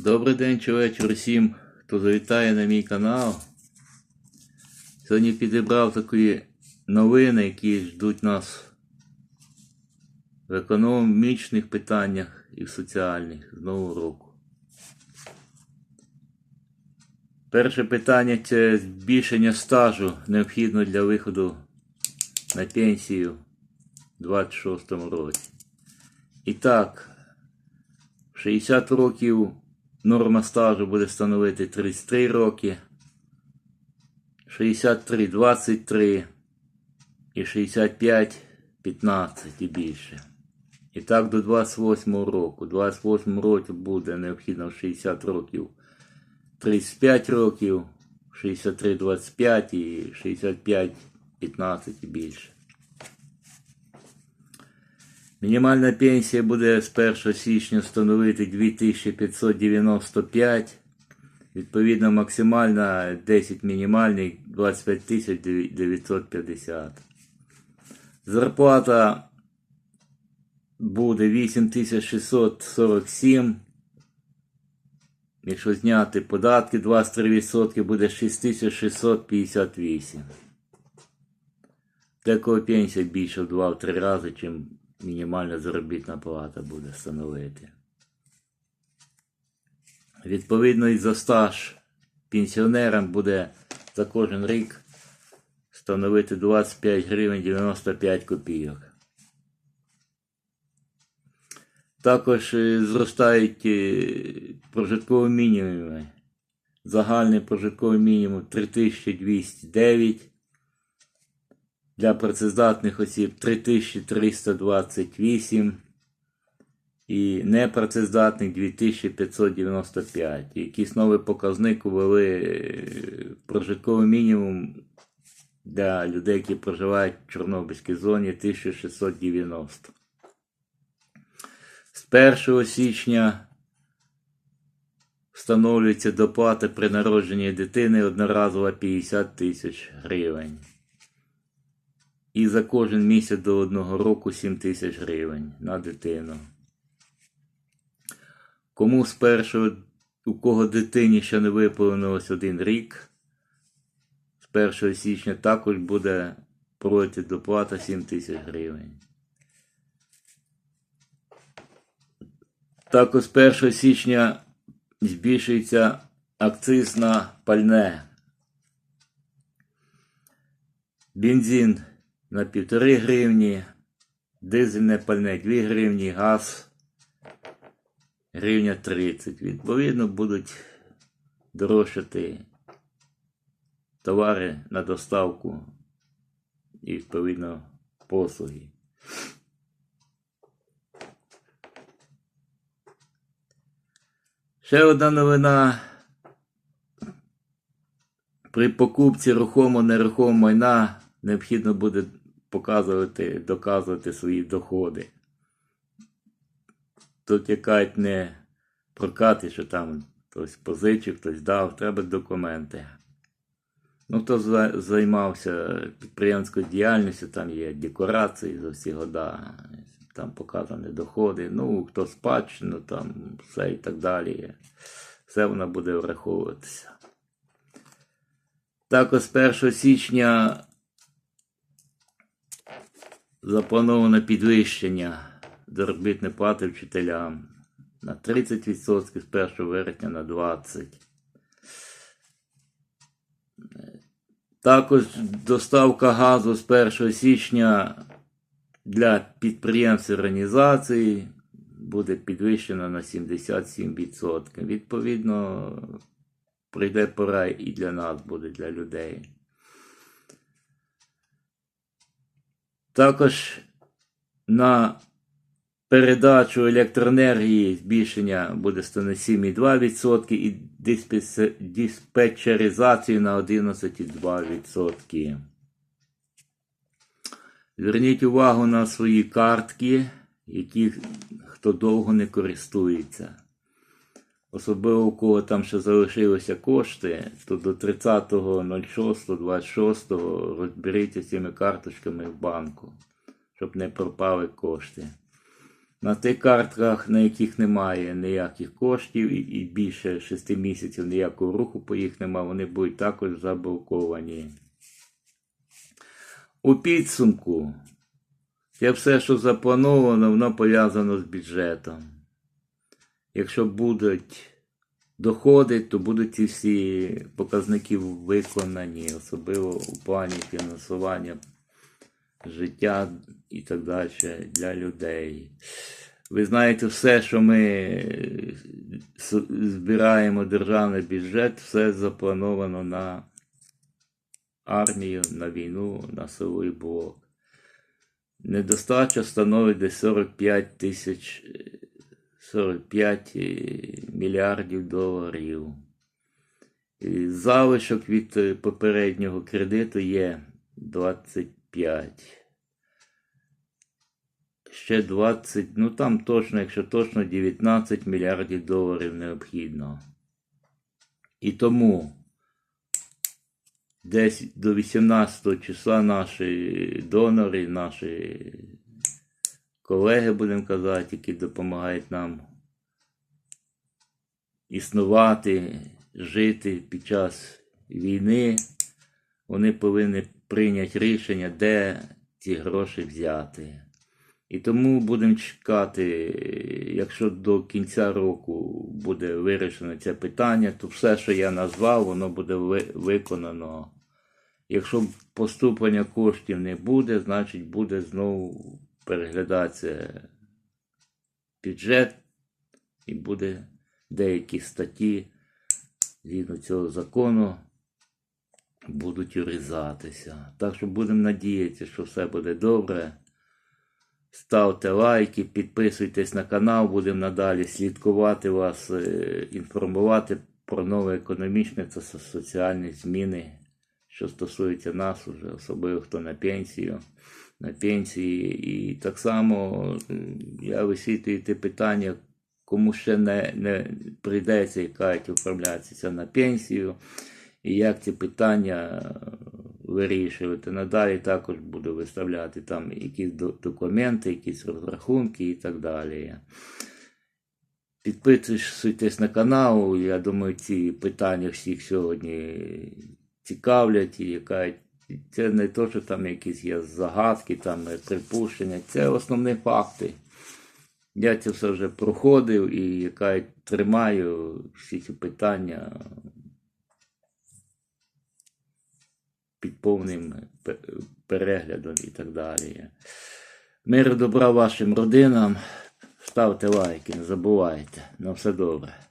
Добрий день чи вечір усім, хто завітає на мій канал. Сьогодні підібрав такі новини, які ждуть нас в економічних питаннях і в соціальних з нового року. Перше питання це збільшення стажу необхідно для виходу на пенсію у 26 році. І так, 60 років норма стажу буде становити 33 роки, 63 23 і 65 15 і більше. І так до 28 року. У 28 році буде необхідно 60 років 35 років, 63 25 і 65 15 і більше. Мінімальна пенсія буде з 1 січня становити 2595. Відповідно, максимальна 10 мінімальний 25 950. Зарплата буде 8647. Якщо зняти податки 23% буде 6658. Декого пенсія більше в 2-3 рази, чим мінімальна заробітна плата буде становити. Відповідно, і за стаж пенсіонерам буде за кожен рік становити 25 гривень 95 копійок. Також е, зростають е, прожиткові мінімуми. Загальний прожитковий мінімум 3209. Для працездатних осіб 3328 і непрацездатних 2595. Якийсь новий показник увели е, прожитковий мінімум для людей, які проживають в Чорнобильській зоні 1690. З 1 січня встановлюється доплата при народженні дитини одноразова 50 тисяч гривень. І за кожен місяць до одного року 7 тисяч гривень на дитину. Кому з першого, у кого дитині ще не виповнилось один рік, з 1 січня також буде проти доплата 7 тисяч гривень. Також з 1 січня збільшується акциз на пальне. Бензин на 1,5 гривні, дизельне пальне 2 гривні, газ гривня 30. Відповідно, будуть дорожчати товари на доставку і, відповідно, послуги. Ще одна новина. При покупці рухомо-нерухомого майна необхідно буде показувати, доказувати свої доходи. Тут якась не прокати, що там хтось позичив, хтось дав, треба документи. Ну, хто займався підприємською діяльністю, там є декорації за всі года, там показані доходи, ну, хто спадщину, там все і так далі. Все воно буде враховуватися. Також з 1 січня заплановано підвищення заробітної плати вчителям на 30% з 1 вересня на 20%. Також доставка газу з 1 січня для підприємств і організацій буде підвищена на 77%. Відповідно, прийде пора і для нас буде, для людей. Також на передачу електроенергії збільшення буде становити 7,2% і диспетчеризацію на 11,2%. Зверніть увагу на свої картки, які хто довго не користується. Особливо у кого там ще залишилися кошти, то до 30.06.26 розберіться цими карточками в банку, щоб не пропали кошти. На тих картках, на яких немає ніяких коштів і, більше 6 місяців ніякого руху по їх немає, вони будуть також заблоковані. У підсумку, це все, що заплановано, воно пов'язано з бюджетом. Якщо будуть доходи, то будуть ці всі показники виконані, особливо у плані фінансування життя і так далі для людей. Ви знаєте, все, що ми збираємо державний бюджет, все заплановано на армію, на війну, на силовий блок. Недостача становить десь 45 тисяч, 45 мільярдів доларів. Залишок від е, попереднього кредиту є 25. Ще 20, ну там точно, якщо точно 19 мільярдів доларів необхідно. І тому десь до 18 числа наші донори, наші колеги, будемо казати, які допомагають нам існувати, жити під час війни, вони повинні прийняти рішення, де ці гроші взяти. І тому будемо чекати, якщо до кінця року буде вирішено це питання, то все, що я назвав, воно буде виконано. Якщо поступлення коштів не буде, значить буде знову переглядатися бюджет і буде деякі статті згідно цього закону будуть урізатися. Так що будемо надіятися, що все буде добре. Ставте лайки, підписуйтесь на канал, будемо надалі слідкувати вас, е, інформувати про нові економічні та соціальні зміни, що стосуються нас, уже, особливо хто на пенсію. На пенсії. І так само я висвітлюю те питання, кому ще не, не прийдеться і кажуть, оформлятися на пенсію, і як ці питання е, вирішувати. Надалі також буду виставляти там якісь документи, якісь розрахунки і так далі. Підписуйтесь на канал, я думаю, ці питання всіх сьогодні цікавлять, і яка це не то, що там якісь є загадки, там е, припущення, це основні факти. Я це все вже проходив і яка тримаю всі ці питання під повним переглядом і так далі. Миру добра вашим родинам. Ставте лайки, не забувайте. На все добре.